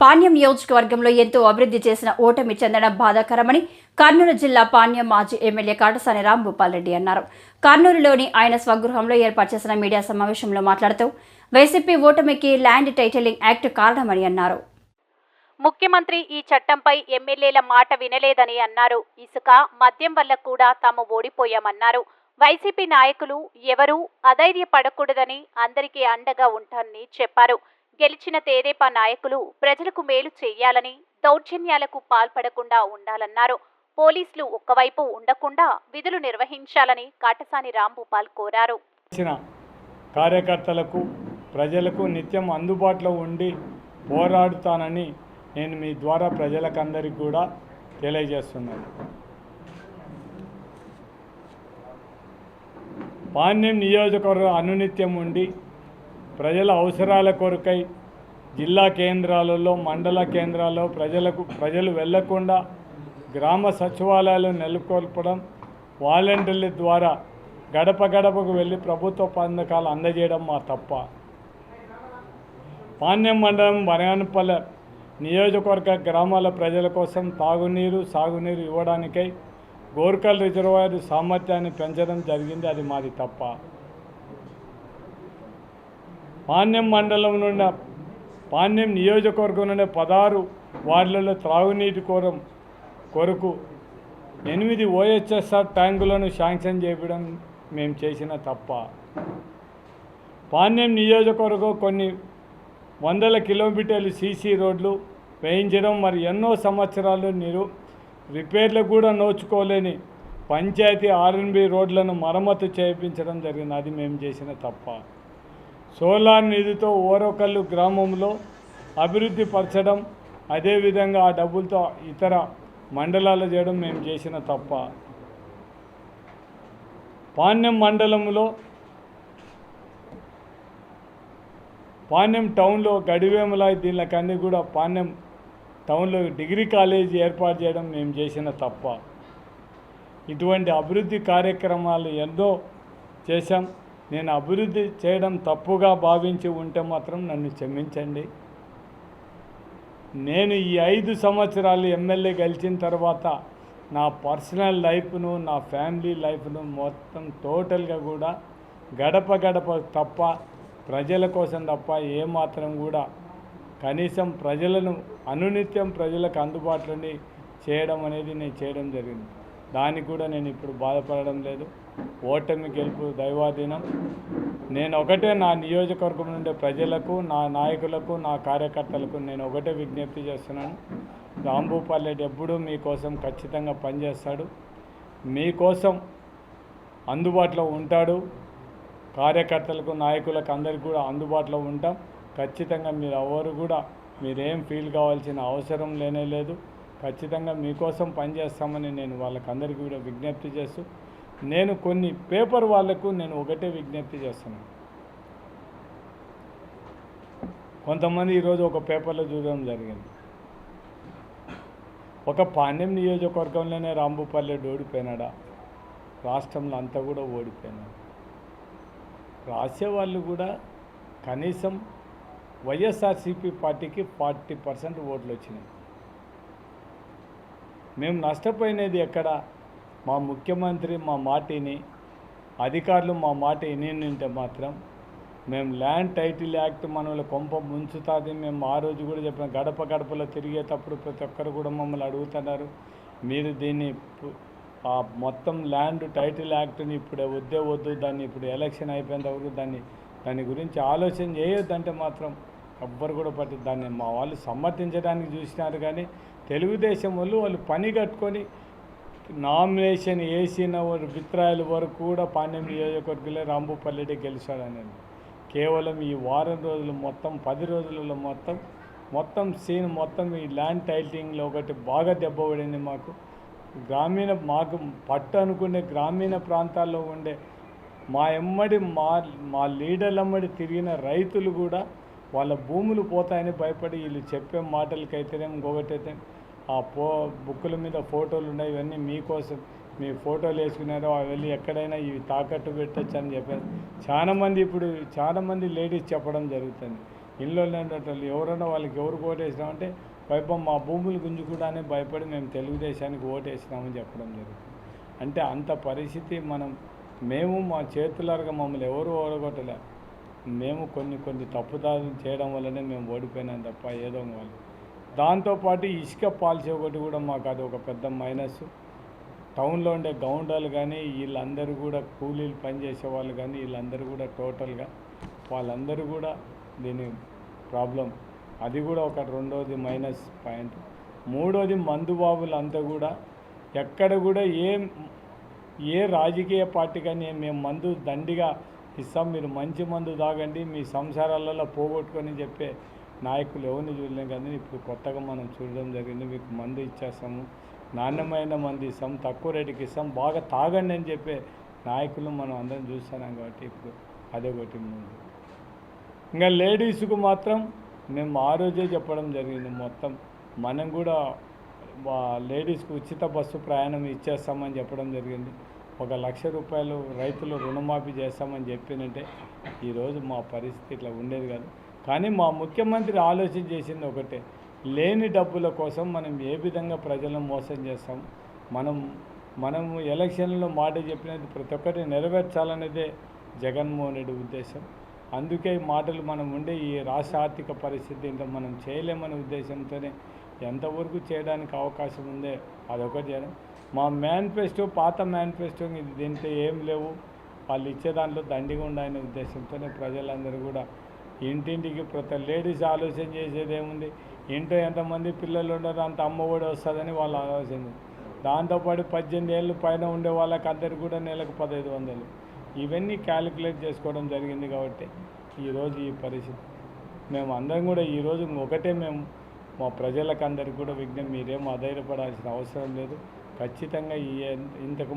పాణ్యం నియోజకవర్గంలో ఎంతో అభివృద్ధి చేసిన ఓటమి చెందడం బాధాకరమని కర్నూలు జిల్లా పాణ్యం మాజీ ఎమ్మెల్యే కాటసాని రాంభూపాల్ రెడ్డి అన్నారు. కర్నూలులోని ఆయన స్వగృహంలో ఏర్పాటు చేసిన మీడియా సమావేశంలో మాట్లాడుతూ వైసీపీ ఓటమికి ల్యాండ్ టైటిలింగ్ యాక్ట్ కారణమని అన్నారు. ముఖ్యమంత్రి ఈ చట్టంపై ఎమ్మెల్యేల మాట వినలేదని అన్నారు. ఇసుక మద్యం వల్ల కూడా తాము ఓడిపోయామన్నారు. వైసీపీ నాయకులు ఎవరూ అధైర్యపడకూడదని అందరికీ అండగా ఉంటానని చెప్పారు. గెలిచిన తేదేపా నాయకులు ప్రజలకు మేలు చేయాలని దౌర్జన్యాలకు పాల్పడకుండా ఉండాలన్నారు. పోలీసులు ఒక్కవైపు ఉండకుండా విధులు నిర్వహించాలని కాటసాని రాంభూపాల్ కోరారు. కార్యకర్తలకు ప్రజలకు నిత్యం అందుబాటులో ఉండి పోరాడుతానని నేను మీ ద్వారా ప్రజలకందరికీ కూడా తెలియజేస్తున్నాను. పాణ్యం నియోజకవర్గం అనునిత్యం ఉండి ప్రజల అవసరాల కొరకై జిల్లా కేంద్రాలలో మండల కేంద్రాల్లో ప్రజలకు ప్రజలు వెళ్ళకుండా గ్రామ సచివాలయాలు నెలకొల్పడం వాలంటీర్ల ద్వారా గడప గడపకు వెళ్ళి ప్రభుత్వ పథకాలు అందజేయడం మా తప్ప. పాణ్యం మండలం బనగానపల్లె నియోజకవర్గ గ్రామాల ప్రజల కోసం తాగునీరు సాగునీరు ఇవ్వడానికై గోర్కల్ రిజర్వాయర్ సామర్థ్యాన్ని పెంచడం జరిగింది. అది మాది తప్ప. పాణ్యం మండలం నుండి పాణ్యం నియోజకవర్గం నుండి పదహారు వార్డులలో త్రాగునీటి కోరం కొరకు ఎనిమిది ఓహెచ్ఎస్ఆర్ ట్యాంకులను శాంక్షన్ చేయడం మేము చేసిన తప్ప. పాణ్యం నియోజకవర్గం కొన్ని వందల కిలోమీటర్లు సీసీ రోడ్లు వేయించడం మరి ఎన్నో సంవత్సరాలు నీరు రిపేర్లు కూడా నోచుకోలేని పంచాయతీ ఆర్ఎన్బి రోడ్లను మరమ్మతు చేయించడం జరిగింది అది మేము చేసిన తప్ప. సోలార్ నిధితో ఓరొకళ్ళు గ్రామంలో అభివృద్ధి పరచడం అదేవిధంగా ఆ డబ్బులతో ఇతర మండలాలు చేయడం మేము చేసిన తప్ప. పాణ్యం మండలంలో పాణ్యం టౌన్లో గడివేముల దీనికన్నీ కూడా పాణ్యం టౌన్లో డిగ్రీ కాలేజీ ఏర్పాటు చేయడం మేము చేసిన తప్ప. ఇటువంటి అభివృద్ధి కార్యక్రమాలు ఎన్నో చేశాం. నేను అభివృద్ధి చేయడం తప్పుగా భావించి ఉంటే మాత్రం నన్ను క్షమించండి. నేను ఈ ఐదు సంవత్సరాలు ఎమ్మెల్యే గెలిచిన తర్వాత నా పర్సనల్ లైఫ్ను నా ఫ్యామిలీ లైఫ్ను మొత్తం టోటల్గా కూడా గడప గడప తప్ప ప్రజల కోసం తప్ప ఏమాత్రం కూడా కనీసం ప్రజలను అనునిత్యం ప్రజలకు అందుబాటులోని చేయడం అనేది నేను చేయడం జరిగింది. దానికి కూడా నేను ఇప్పుడు బాధపడడం లేదు. ఓటమి గెలుపు దైవాధీనం. నేను ఒకటే నా నియోజకవర్గం నుండి ప్రజలకు నా నాయకులకు నా కార్యకర్తలకు నేను ఒకటే విజ్ఞప్తి చేస్తున్నాను. రాంభూపాల్ ఎప్పుడూ మీకోసం ఖచ్చితంగా పనిచేస్తాడు. మీకోసం అందుబాటులో ఉంటాడు. కార్యకర్తలకు నాయకులకు అందరికీ కూడా అందుబాటులో ఉంటాం. ఖచ్చితంగా మీరు ఎవరు కూడా మీరేం ఫీల్ కావాల్సిన అవసరం లేనే లేదు. ఖచ్చితంగా మీకోసం పనిచేస్తామని నేను వాళ్ళకందరికీ కూడా విజ్ఞప్తి చేస్తూ నేను కొన్ని పేపర్ వాళ్ళకు నేను ఒకటే విజ్ఞప్తి చేస్తున్నాను. కొంతమంది ఈరోజు ఒక పేపర్లో చూడడం జరిగింది. ఒక పాండ్యం నియోజకవర్గంలోనే రాంబుపల్లెడు ఓడిపోయినాడా? రాష్ట్రంలో అంతా కూడా ఓడిపోయినాడు రాసేవాళ్ళు కూడా కనీసం వైఎస్ఆర్సీపీ పార్టీకి ఫార్టీ పర్సెంట్ ఓట్లు వచ్చినాయి మేము నష్టపోయినది ఎక్కడ? మా ముఖ్యమంత్రి మా మాటిని అధికారులు మా మాట వినింటే మాత్రం మేము ల్యాండ్ టైటిల్ యాక్ట్ మనల్ని కొంప ముంచుతుంది. మేము ఆ రోజు కూడా చెప్పిన గడప గడపలో తిరిగేటప్పుడు ప్రతి ఒక్కరు కూడా మమ్మల్ని అడుగుతున్నారు. మీరు దీన్ని ఆ మొత్తం ల్యాండ్ టైటిల్ యాక్ట్ని ఇప్పుడు వద్దే వద్దు దాన్ని ఇప్పుడు ఎలక్షన్ అయిపోయేంత వరకు దాన్ని దాని గురించి ఆలోచన చేయొద్దంటే మాత్రం ఎవ్వరు కూడా పట్టి దాన్ని మా వాళ్ళు సమర్థించడానికి చూసినారు కానీ తెలుగుదేశం వాళ్ళు వాళ్ళు పని కట్టుకొని నామినేషన్ వేసిన వారు వరకు కూడా పాండ్యం నియోజకవర్గంలో రాంబుపల్లెడే గెలిచాడనేది కేవలం ఈ వారం రోజులు మొత్తం పది రోజులలో మొత్తం మొత్తం సీన్ మొత్తం ఈ ల్యాండ్ టైటింగ్లో ఒకటి బాగా దెబ్బపడింది మాకు. గ్రామీణ మాకు పట్టు అనుకునే గ్రామీణ ప్రాంతాల్లో ఉండే మా ఎమ్మడి మా మా లీడర్లమ్మడి తిరిగిన రైతులు కూడా వాళ్ళ భూములు పోతాయని భయపడి వీళ్ళు చెప్పే మాటలకైతేనే ఇంకొకటైతే ఆ పో బుక్కుల మీద ఫోటోలు ఉన్నాయి ఇవన్నీ మీకోసం. మీ ఫోటోలు వేసుకున్నారో అవి వెళ్ళి ఎక్కడైనా ఇవి తాకట్టు పెట్టచ్చు అని చెప్పారు. చాలామంది ఇప్పుడు చాలామంది లేడీస్ చెప్పడం జరుగుతుంది. ఇల్లు ఉండేటోళ్ళు ఎవరైనా వాళ్ళకి ఎవరు ఓటేసినామంటే వైపం మా భూములు గుంజుకోవడానికి భయపడి మేము తెలుగుదేశానికి ఓటేసినామని చెప్పడం జరుగుతుంది. అంటే అంత పరిస్థితి మనం మేము మా చేతులారుగా మమ్మల్ని ఎవరు ఓడగొట్టలే. మేము కొన్ని కొన్ని తప్పుదారులు చేయడం వల్లనే మేము ఓడిపోయినాం తప్ప ఏదో వాళ్ళు. దాంతోపాటు ఇసుక పాలసీ ఒకటి కూడా మాకు అది ఒక పెద్ద మైనస్ టౌన్లో ఉండే గౌండాలు కానీ వీళ్ళందరూ కూడా కూలీలు పనిచేసే వాళ్ళు కానీ వీళ్ళందరూ కూడా టోటల్గా వాళ్ళందరూ కూడా దీని ప్రాబ్లం అది కూడా ఒక రెండోది మైనస్ పాయింట్ మూడోది మందుబాబులంతా కూడా ఎక్కడ కూడా ఏ ఏ రాజకీయ పార్టీ కానీ మేము మందు దండిగా ఇస్తాం మీరు మంచి మందు తాగండి మీ సంసారాలలో పోగొట్టుకొని చెప్పే నాయకులు ఎవరిని చూడలేం కానీ ఇప్పుడు కొత్తగా మనం చూడడం జరిగింది మీకు మందు ఇచ్చేస్తాము నాణ్యమైన మంది ఇస్తాం తక్కువ రేటుకి ఇస్తాం బాగా తాగండి అని చెప్పే నాయకులు మనం అందరం చూస్తున్నాం కాబట్టి ఇప్పుడు అదొకటి ముందు. ఇంకా లేడీస్కు మాత్రం మేము ఆ రోజే చెప్పడం జరిగింది మొత్తం. మనం కూడా లేడీస్కు లేడీస్కి ఉచిత బస్సు ప్రయాణం ఇచ్చేస్తామని చెప్పడం జరిగింది. ఒక లక్ష రూపాయలు రైతులు రుణమాఫీ చేస్తామని చెప్పినంటే ఈరోజు మా పరిస్థితి ఇట్లా ఉండేది కాదు. కానీ మా ముఖ్యమంత్రి ఆలోచన చేసింది ఒకటే. లేని డబ్బుల కోసం మనం ఏ విధంగా ప్రజలను మోసం చేస్తాం? మనం మనం ఎలక్షన్లో మాట చెప్పినది ప్రతి ఒక్కటి నెరవేర్చాలనేదే జగన్మోహన్ రెడ్డి ఉద్దేశం. అందుకే మాటలు మనం ఉండే ఈ రాష్ట్ర ఆర్థిక పరిస్థితి ఇంకా మనం చేయలేమనే ఉద్దేశంతోనే ఎంతవరకు చేయడానికి అవకాశం ఉందే అదొకటి చేయడం మా మేనిఫెస్టో పాత మేనిఫెస్టో ఇది దీంట్లో ఏం లేవు. వాళ్ళు ఇచ్చే దాంట్లో దండిగా ఉండాలనే ఉద్దేశంతోనే ప్రజలందరూ కూడా ఇంటింటికి ప్రతి లేడీస్ ఆలోచన చేసేది ఏముంది ఇంట్లో ఎంతమంది పిల్లలు ఉండరు అంత అమ్మ ఒడి వస్తుందని వాళ్ళ ఆలోచన దాంతోపాటు పద్దెనిమిది ఏళ్ళు పైన ఉండే వాళ్ళకి అందరికి కూడా నెలకు పదహైదు వందలు. ఇవన్నీ క్యాలిక్యులేట్ చేసుకోవడం జరిగింది కాబట్టి ఈరోజు ఈ పరిస్థితి. మేము అందరం కూడా ఈరోజు ఒకటే మేము మా ప్రజలకు అందరికీ కూడా విజ్ఞప్తి మీరేం అధైర్యపడాల్సిన అవసరం లేదు. ఖచ్చితంగా ఈ ఇంతకు